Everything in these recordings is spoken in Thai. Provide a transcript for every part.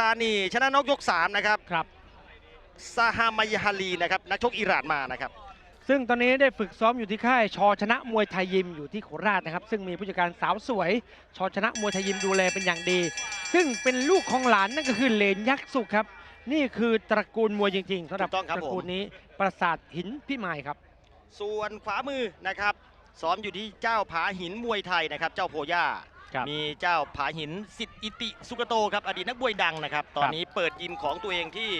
ซานนี่ชนะน็อกยก 3 นะครับครับซาฮามายฮาลีนะครับนักชกอิหร่านมานะครับซึ่งตอนนี้ได้ฝึกซ้อมอยู่ที่ค่ายชอชนะมวยไทยยิมอยู่ที่โคราชนะครับ ซึ่งมีผู้จัดการสาวสวย ชอชนะมวยไทยยิมดูแลเป็นอย่างดี ซึ่งเป็นลูกของหลานนั่นก็คือเหลนยักษ์สุขครับ นี่คือตระกูลมวยจริงๆสำหรับถูกต้องครับตระกูลผมนี้ปราสาทหินพิมายครับ ส่วนขวามือนะครับซ้อมอยู่ที่เจ้าผาหินมวยไทยนะครับ เจ้าโพย่าครับ มีเจ้าผาหินสิทธิอิติสุกโตครับอดีตนักมวยดังนะครับ ตอนนี้เปิดยิมของตัวเองที่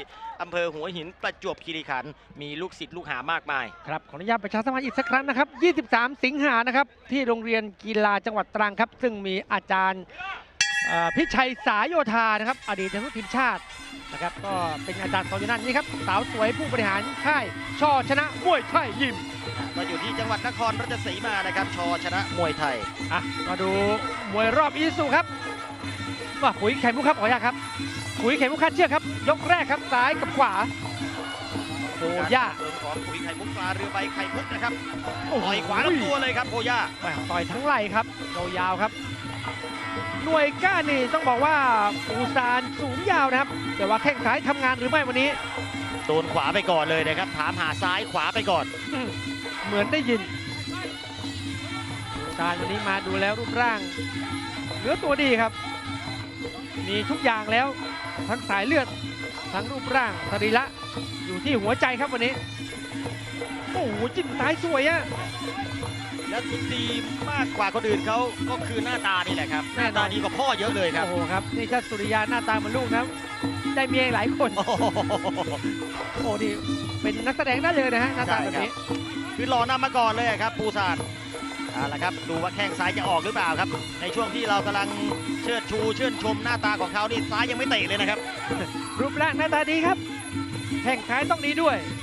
อำเภอหัวหินประจวบคีรีขันธ์มีลูกศิษย์ลูกหามากมายครับขออนุญาตประชาสัมพันธ์อีกสักครั้งนะครับ 23 สิงหานะครับที่โรงเรียนกีฬาจังหวัดตรังครับ ซึ่งมีอาจารย์เอ่อ พิชัยสายโยธานะครับ อดีตนักทีมชาตินะครับ ก็เป็นอาจารย์ตอนอยู่นั่นนี่ครับสาวสวยผู้บริหารค่ายช่อชนะมวยไทยยิมก็อยู่ที่จังหวัดนครราชสีมานะครับ ชอชนะมวยไทยอะมาดูมวยรอบอีสุครับว่าขุยไข่มุกครับขออนุญาตครับขุยไข่มุกคาดเชือกครับ ยกแรกครับซ้ายกับขวาโอ้ย่าเสริมของปุ๋ยไข่มุกปลาเรือใบไข่มุกนะครับโอ้โหต่อยขวาลำตัวเลยครับโพย่าแหม่ต่อยทั้งไหล่ครับยาวๆครับ หน่วยก้านนี่ต้องบอกว่าปูซานสูงยาวนะครับ แต่ว่าแข้งซ้ายทำงานหรือไม่วันนี้ โดนขวาไปก่อนเลยนะครับ ถามหาซ้ายขวาไปก่อนอืมเหมือนได้ยินปูซานวันนี้มาดูแล้วรูปร่างเนื้อตัวดีครับ มีทุกอย่างแล้วทั้งสายเลือดทั้งรูปร่างสรีระอยู่ที่หัวใจครับวันนี้ โอ้โหจิ้มซ้ายสวยอะ และที่ดีมากกว่าคนอื่นเขาก็คือหน้าตานี่แหละครับหแน่น้านอนตาดีกว่าพ่อเยอะเลยครับ โอ้โหครับนี่ถ้าสุริยาหน้าตาเหมันลูกนะได้เมียหลายคนโอ้โหโอ้ดีเป็นนักแสดงได้เลยนะฮะหน้าตาแบบนี้คือหล่อนำมาก่อนเลยครับ ปูซานเอาละครับดูว่าแข้งซ้ายจะออกหรือเปล่าครับ ในช่วงที่เรากำลังเชิดชูเชื่นชมหน้าตาของเขานี่ซ้ายยังไม่เตะเลยนะครับ รูปร่างหน้าตาดีครับแข่งซ้ายต้องดีด้วยอะ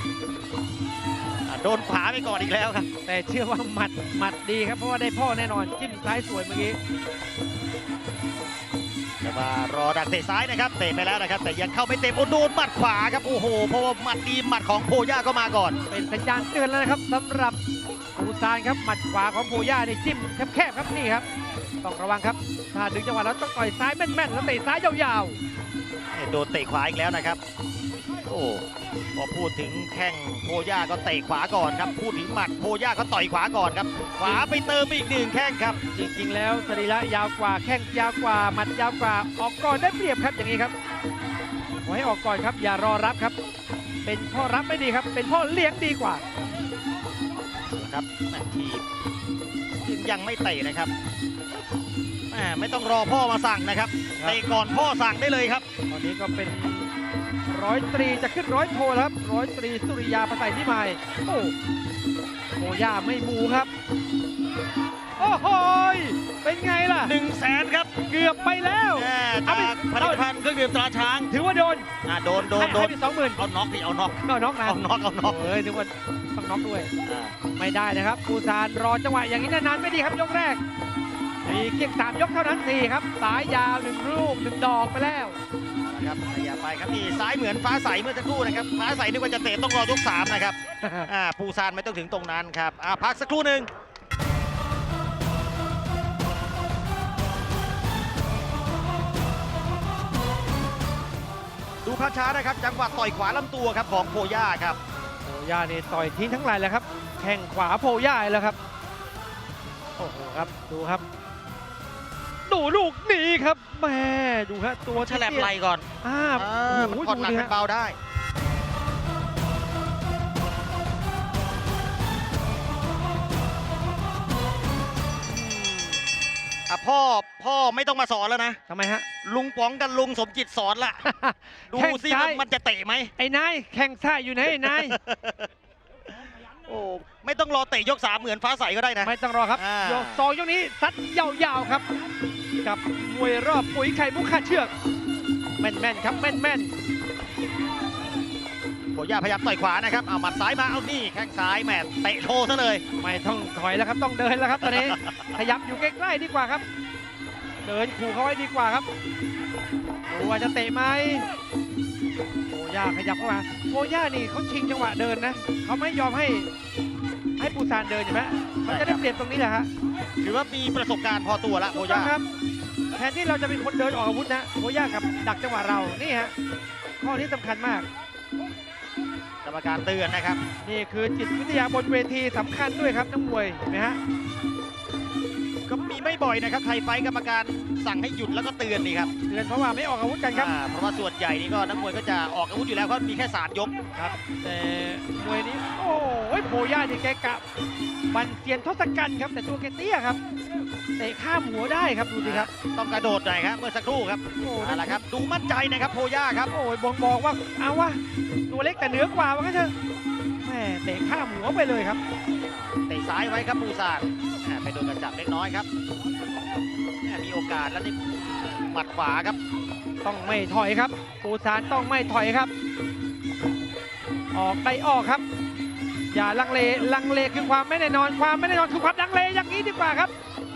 โดนขวาไปก่อนอีกแล้วครับ แต่เชื่อว่าหมัดหมัดดีครับเพราะว่าได้พ่อแน่นอนจิ้มซ้ายสวยเมื่อกี้แต่ว่ารอดักเตะซ้ายนะครับเตะไปแล้วนะครับ แต่ยังเข้าไม่เต็มโอ้โดนหมัดขวาครับโอ้โหเพราะว่าหมัดดีหมัดของโพย่าก็มาก่อน เป็นสัญญาณเตือนแล้วนะครับสำหรับปูซานครับหมัดขวาของโพย่านี่จิ้มแคบๆครับนี่ครับต้องระวังครับถ้าดึงจังหวะแล้วต้องต่อยซ้ายแม่นๆแล้วเตะซ้ายยาวโดนเตะขวาอีกแล้วนะครับ โอ้พอพูดถึงแข้งโพย่าก็เตะขวาก่อนครับ พูดถึงหมัดโพย่าก็ต่อยขวาก่อนครับ ขวาไปเติมอีกหนึ่งแข้งครับๆจริงๆ แล้วสรีระยาวกว่า แข้งยาวกว่าหมัดยาวกว่า ออกก่อนได้เปรียบครับอย่างนี้ครับขอให้ออกก่อนครับ อย่ารอรับครับ เป็นพ่อรับไม่ดีครับ เป็นพ่อเลี้ยงดีกว่าครับแม่ทีบยังไม่เตะนะครับแม่ไม่ต้องรอพ่อมาสั่งนะครับครับเตะก่อนพ่อสั่งได้เลยครับ ตอนนี้ก็เป็น ร้อยตรีจะขึ้นร้อยโทแล้วครับร้อยตรีสุริยาประไสพิมายโอ้โหย่าไม่มูครับ โอ้โหยเป็นไงล่ะ1 0 0 0 0แสนครับเกือบไปแล้วแม่เอาไปจากผลิตภัณฑ์เครื่องดื่มตราช้างถือว่าโดนอะโดนโดนให้โดให้นไปสองหมื่นเอาน็อกดิเอาน็อกก็น็อกนะเอาน็อกเอาน็อกเอ้ยนึกว่าต้องน็อกด้วย อ่าไม่ได้นะครับปูซานรอจังหวะอย่างนี้นานๆไม่ดีครับยกแรก มีเพียงสามยกเท่านั้นสี่ครับ สายยาวหนึ่งลูกหนึ่งดอกไปแล้วนะ ครับขยับไปครับนี่ซ้ายเหมือนฟ้าใสเมื่อสักครู่นะครับฟ้าใสนึกว่าจะเตะต้องรอยกสามนะครับอ่าปูซานไม่ต้องถึงตรงนั้นครับอ่าพักสักครู่หนึ่งดูภาพช้านะครับจังหวะต่อยขวาลำตัวครับของโพย่าครับโพย่านี่ต่อยทิ้งทั้งไหลายแล้วครับแข่งขวาโพย่าแล้วครับโอ้โหครับดูครับ ดูลูกนี้ครับแม่ดูฮะตัวฉลับไหลก่อนอ่าอ่ามันโอ้โหผ่อนหนักดูดิเป็นฮะเบาได้อะพ่อพ่อไม่ต้องมาสอนแล้วนะทำไมฮะ ลุงป๋องกับลุงสมจิตสอนละดูแข้งสิซ้าว่ายมันจะเตะไหมไอ้นายแข่งซ้ายอยู่ไหนไอ้นาย โอ้ไม่ต้องรอเตะยกสามเหมือนฟ้าใสก็ได้นะ ไม่ต้องรอครับอ่า ยกสองยกนี้ซัดยาวๆครับ กับมวยรอบปุ๋ยไข่มุกขาดเชือกแม่นๆครับแม่นโคย่าพยายามต่อยขวานะครับเอาหมัดซ้ายมาเอานี่แข้งซ้ายแหมเตะโชว์ซะเลยๆไม่ต้องถอยแล้วครับต้องเดินแล้วครับตอนนี้ ขยับอยู่ใกล้ๆดีกว่าครับ เดินขู่เขาไว้ดีกว่าครับดูว่าจะเตะไหม โอ้ย่าขยับเข้ามาโอ้ย่านี่เขาชิงจังหวะเดินนะเขาไม่ยอมให้ให้ปูซานเดินใช่ไหมเขาจะได้เปรียบตรงนี้แหละฮะถือว่ามีประสบการณ์พอตัวละโคถูกต้ย่าองครับแทนที่เราจะเป็นคนเดินออกอาวุธนะโคย่ากับดักจังหวะเรานี่ฮะข้อนี้สำคัญมากกรรมการเตือนนะครับ นี่คือจิตวิทยาบนเวทีสำคัญด้วยครับนักมวยเห็นไหมฮะก็มีไม่ บ่อยนะครับไทยไฟท์กรรมการสั่งให้หยุดแล้วก็เตือนนี่ครับเตือนเพราะว่าไม่ออกอาวุธกันครับ อ่าเพราะว่าส่วนใหญ่นี่ก็นักมวยก็จะออกอาวุธอยู่แล้วเพราะมีแค่สามยก ครับแต่มวยนี้โอ้ยโพย่านี่แกกะบันเซียนทศกัณฐ์ครับแต่ตัวแกเตี้ยครับเตะข้ามหัวได้ครับดูสิครับ ต้องกระโดดหน่อยครับเมื่อสักครู่ครับโอ้เอาละครับ ดูมั่นใจนะครับโพย่าครับ โอ้ยบอกบอกว่าเอาวะตัวเล็กแต่เหนือกว่าว่างั้นเถอะแม่เตะข้ามหัวไปเลยครับ เตะซ้ายไว้ครับปูซานอ่าไปโดนกระจับเล็กน้อยครับแม่มี โอกาสแล้วนี่หมัดขวาครับ ต้องไม่ถอยครับ ปูซานต้องไม่ถอยครับ ออกได้ออกครับ อย่าลังเลลังเลคือความไม่แน่นอนความไม่แน่นอนคือความลังเลอย่างนี้ดีกว่าครับ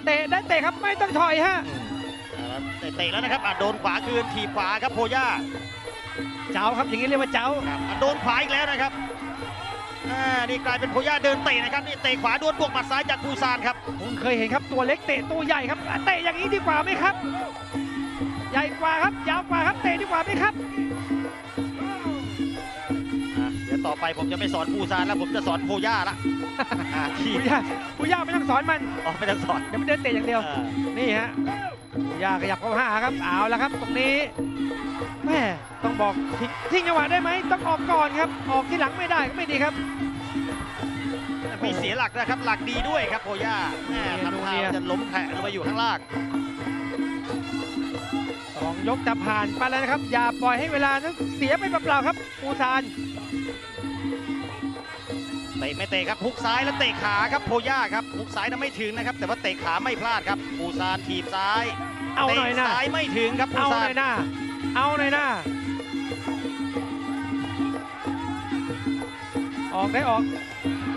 เตะได้เตะครับไม่ต้องถอยฮะอ่าเตะแล้วนะครับอะโดนขวาคืนถีบขวาครับโพย่าเจ้าครับอย่างนี้เรียกว่าเจ้าครับอะโดนขวาอีกแล้วนะครับอ่า นี่กลายเป็นโพย่าเดินเตะนะครับนี่เตะขวาดวลบวกหมัดซ้ายจากปูซานครับผมเคยเห็นครับตัวเล็กเตะตัวใหญ่ครับเตะอย่างนี้ดีกว่าไหมครับ ใหญ่กว่าครับยาวกว่าครับเตะดีกว่าไหมครับอะเดี๋ยวต่อไปผมจะไม่สอนปูซานแล้วผมจะสอนโพย่าละอ่าทีผู้ย่าผู้ย่าไม่ต้องสอนมันอ๋อไม่ต้องสอนเดี๋ยวมันเดินเตะอย่างเดียวเออนี่ฮะผู้ย่าขยับเข้าหาครับเอาละครับ ตรงนี้ แม่ต้องบอกทิ้งทิ้งจังหวะได้ไหมต้องออกก่อนครับ ออกที่หลังไม่ได้ก็ไม่ดีครับมีเสียหลักนะครับ หลักดีด้วยครับโพย่าแม่เนี่ยดูทำท่าเนี่ยจะล้มแผลลงไปอยู่ข้างล่างสองยกจะผ่านไปแล้วนะครับ อย่าปล่อยให้เวลานั้นเสียไปเปล่าๆครับ ปูซานเตะไม่เตะครับฮุกซ้ายแล้วเตะขาครับโพย่าครับฮุกซ้ายนั้นไม่ถึงนะครับ แต่ว่าเตะขาไม่พลาดครับปูซานถีบซ้ายเอาหน่อยเตะนะซ้ายไม่ถึงครับปูเอาหซาน่นอยหน้า เอาหน่อยน้าออกได้ออก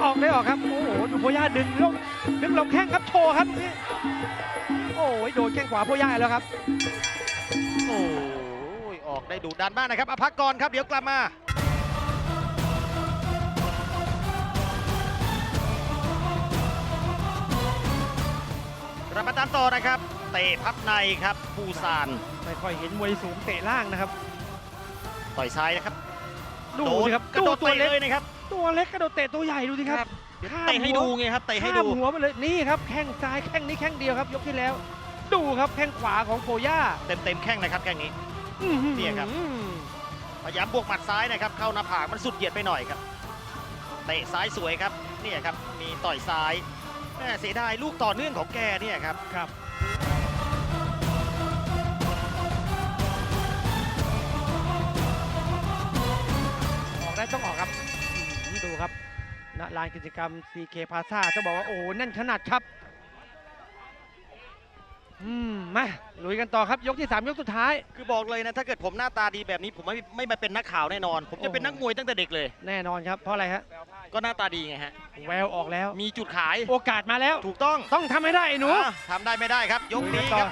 ออกได้ออกครับ โอ้โหดูโพย่าดึงลงดึงลงแข้งครับโชว์ครับตรงนี้โอ้ยโดนแข้งขวาโพย่าแล้วครับ โอ้ยออกได้ดูดันมากนะครับอะพักก่อนครับเดี๋ยวกลับมาเรามาตามต่อนะครับ เตะพับในครับปูซานไม่ค่อยเห็นมวยสูงเตะล่างนะครับ ต่อยซ้ายนะครับดูโดนสิครับกระดูโดดตัวเตะเล็กเลยนะครับ ตัวเล็กกระโดดเตะตัวใหญ่ดูสิครับเดี๋ยวข้ามเตะให้หัวดูไงครับเตะให้ข้ามดูหัวไปเลยนี่ครับแข้งซ้ายแข้งนี้แข้งเดียวครับ ยกที่แล้ว ดูครับแข้งขวาของโพย่าเต็มเต็มๆแข้งนะครับแข้งนี้อื้อหือเนี่ยครับพยายามบวกหมัดซ้ายนะครับ เข้าหน้าผากมันสุดเหยียดไปหน่อยครับเตะซ้ายสวยครับเนี่ยครับมีต่อยซ้ายแม่เสียดายลูกต่อเนื่องของแกเนี่ยครับครับ ลานกิจกรรม CK Plaza จะบอกว่าโอ้โหแน่นขนาดครับ อืมมาลุยกันต่อครับยกที่ 3 ยกสุดท้าย คือบอกเลยนะ ถ้าเกิดผมหน้าตาดีแบบนี้ ผมไม่ไม่มาเป็นนักข่าวแน่นอน ผมจะเป็นนักมวยตั้งแต่เด็กเลย แน่นอนครับ เพราะอะไรฮะ ก็หน้าตาดีไงฮะ แววออกแล้ว มีจุดขาย โอกาสมาแล้ว ถูกต้องต้องทำให้ได้ไอ้หนูอะทำได้ไม่ได้ครับ ยกนี้ครับ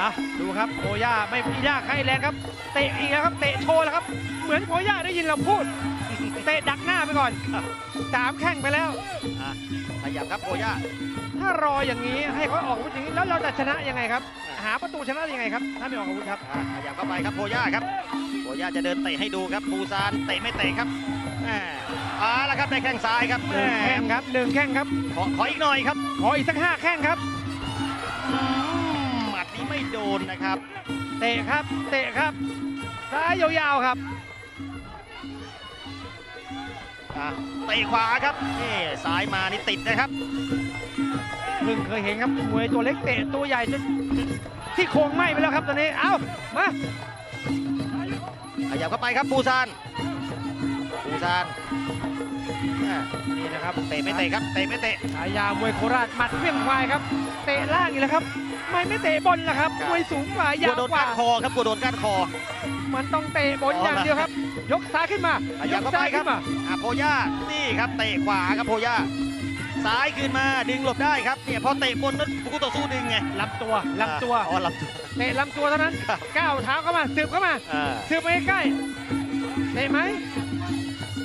อะดูครับโอย่าไม่มียากให้แรงครับ เตะอีกแล้วครับ เตะโชว์แล้วครับ เหมือนโอย่าได้ยินเราพูด เตะดักหน้าไปก่อนสามแข้งไปแล้วอะขยับครับโกย่าถ้ารออย่างนี้ให้เขาออกอาวุธอย่างนี้แล้วเราจะชนะยังไงครับ หาประตูชนะยังไงครับ ถ้าไม่ออกอาวุธครับอะขยับเข้าไปครับโกย่าครับโกย่าจะเดินเตะให้ดูครับปูซานเตะไม่เตะครับแม่เอาละครับได้แข้งซ้ายครับหนึ่งแม่แข้งครับหนึ่งแข้งครับ ขอขออีกหน่อยครับขออีกสักห้าแข้งครับ อืมหมัดนี้ไม่โดนนะครับ เตะครับ เตะครับซ้ายยาวๆครับอะ เตะขวาครับนี่ซ้ายมานี่ติดนะครับเพิ่งเคยเห็นครับมวยตัวเล็กเตะตัวใหญ่จนที่โครงไหม้ไปแล้วครับตอนนี้เอ้ามาขยับเข้าไปครับปูซานปูซานอะนี่นะครับเตะไม่เตะครับเตะไม่เตะฉายามวยโคราชหมัดเพี้ยงควายครับ เตะล่างอีกแล้วครับ ไม่ไม่เตะบนล่ะครับครับมวยสูงกว่ากลัยาววโดนกว่าก้านคอครับกลัวโดนก้านคอ มันต้องเตะบนอย่างเดียวครับ ยกซ้ายขึ้นมาขยับเข้าไปซ้ายครัขึ้บนมาอะโพย่านี่ครับเตะขวาครับโพย่าซ้ายคืนมาดึงหลบได้ครับเนี่ยพอเตะบนนั้นคู่ต่อสู้ดึงไงลำตัวลำตัวอ๋อลำตัวเตะลำตัวเท่านั้นครับก้าวเท้าเข้ามาสืบเข้ามาอ่าสืบมาใกล้ๆเตะไหม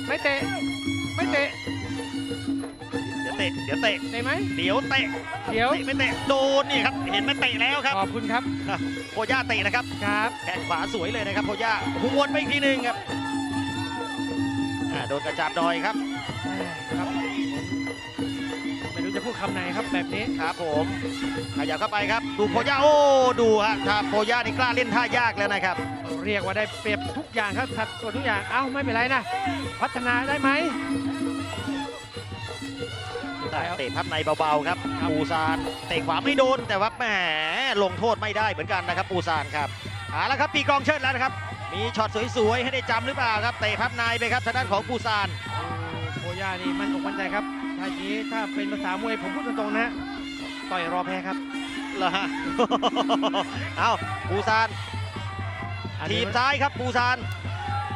ไม่เตะไม่เตะเดี๋ยวเตะตะเดี๋ยวเตะได้ไหมเดี๋ยวเตะเดี๋ยวเตะไม่เตะโดนนี่ครับเห็นไหมเตะแล้วครับขอบคุณครับโพย่าเตะนะครับครับแข้งขวาสวยเลยนะครับโพย่าหวนไปอีกทีหนึ่งครับอ่า โดนกระจับดอยครับครับไม่รู้จะพูดคำไหนครับแบบนี้ครับผมขยับเข้าไปครับ ดูโพย่าโอ้ดูฮะถ้าโพย่านี่กล้าเล่นท่ายากแล้วนะครับ เรียกว่าได้เปรียบทุกอย่างครับสัดส่วนทุกอย่างเอ้าไม่เป็นไรนะ พัฒนาได้ไหมได้เตะพับในเบาๆครับครับปูซานเตะขวาไม่โดนแต่ว่าแหมลงโทษไม่ได้เหมือนกันนะครับปูซานครับเอาละครับปีกองเชิดแล้วนะครับ มีช็อตสวยๆ ให้ได้จำหรือเปล่าครับ เตะพับในไปครับทางด้านของปูซานโอ้โคย่านี่มันอกมั่นใจครับถ้าอย่างนี้ถ้าเป็นภาษามวยผมพูดตรงๆนะ ต่อยรอแพ้ครับเหรอฮะเอาปูซานอันทีนี้มซ้ายครับปูซาน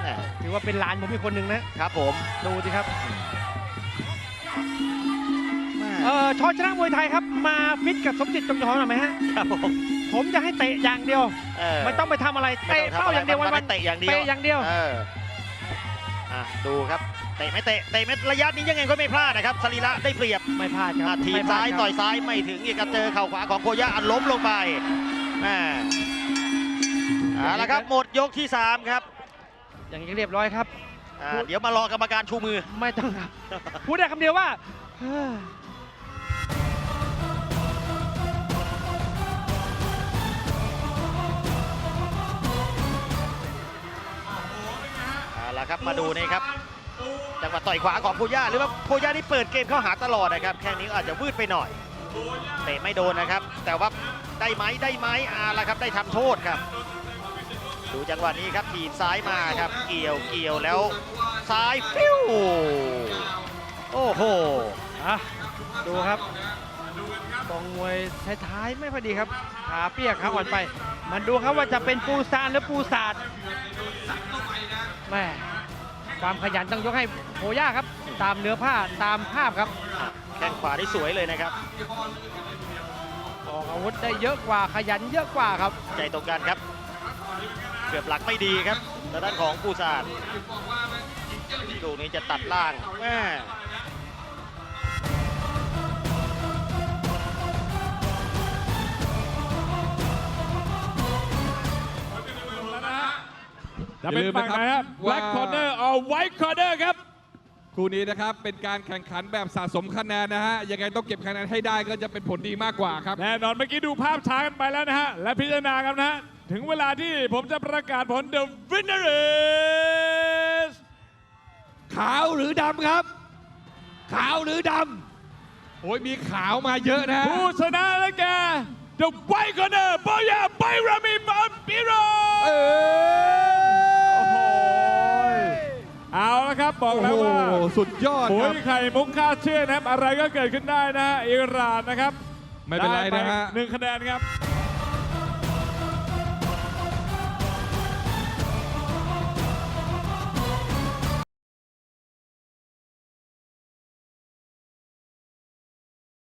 แหม่ถือว่าเป็นหลานผมอีกคนหนึ่งนะครับผมดูสิครับแม่เออชอชนะมวยไทยครับ มาฟิตกับสมจิตจงจอหหน่อยไหมฮะครับผมผมจะให้เตะอย่างเดียว เออไม่ต้องไปทำอะไรไม่เตะต้องทำเป้าอย่างเดียวะไรวันมัวันเตะอย่างเดียวเตะอย่างเดียว เอออะดูครับเตะไม่เตะเตะไม่ระยะนี้ยังไงก็ไม่พลาดนะครับสรีระได้เปรียบไม่พลาดคอะรับทีมไม่พลดซ้ายครับต่อยซ้ายไม่ถึงอีกครับเจอเข่าขวาของโคย่าอันล้มลงไปแม่เอาละครับหมดยกที่3ครับอย่างนี้เรียบร้อยครับ อ่าเดี๋ยวมารอกรรมการชูมือ ไม่ต้องครับ พูดได้คำเดียวว่าเฮ้อ ครับมาดูนี่ครับจังหวะต่อยขวาของโคย่าหรือว่าโคย่านี่เปิดเกมเข้าหาตลอดนะครับแค่นี้อาจจะวืดไปหน่อยเตะไม่โดนนะครับ แต่ว่าได้ไหมได้ไหมอาละครับได้ทำโทษครับ ดูจังหวะนี้ครับทีมซ้ายมาครับ เกี่ยวเกี่ยวแล้วซ้ายฟิวโอ้โหอะดูครับตรงมวยท้ายๆไม่พอดีครับขาเปียกขาอ่อนไป มันดูครับว่าจะเป็นปูซานหรือปูศาสตร์แม่ ความขยันต้องยกให้โหย่าครับ ตามเนื้อผ้าตามภาพครับอะแข้งขวาได้สวยเลยนะครับออกอาวุธได้เยอะกว่าขยันเยอะกว่าครับ ใจตรงกันครับ เกือบหลักไม่ดีครับทางด้านของปูซานลูกนี้จะตัดล่างแม่ จะเป็นฝั่งไหนครับว่า Black Corner or White Corner ครับ คู่นี้นะครับเป็นการแข่งขันแบบสะสมคะแนนนะฮะยังไงต้องเก็บคะแนนให้ได้ก็จะเป็นผลดีมากกว่าครับ แน่นอนเมื่อกี้ดูภาพช้ากันไปแล้วนะฮะ และพิจารณากันนะฮะ ถึงเวลาที่ผมจะประกาศผล The winner is ขาวหรือดำครับ ขาวหรือดำโอ้ยมีขาวมาเยอะนะฮะผู้ชนะและแก The White Corner บอยาไบรามีบัมปิโร เอ โอ้โห อ เอาละครับบอกโอ้แล้วโหว่าสุดยอดโอ้ครัยบไข่มุกคาดเชื่อนะครับ อะไรก็เกิดขึ้นได้นะฮะอิหร่านนะครับไม่เป็นไรนะฮะ ด้ปหนึ่งคะแนนครับ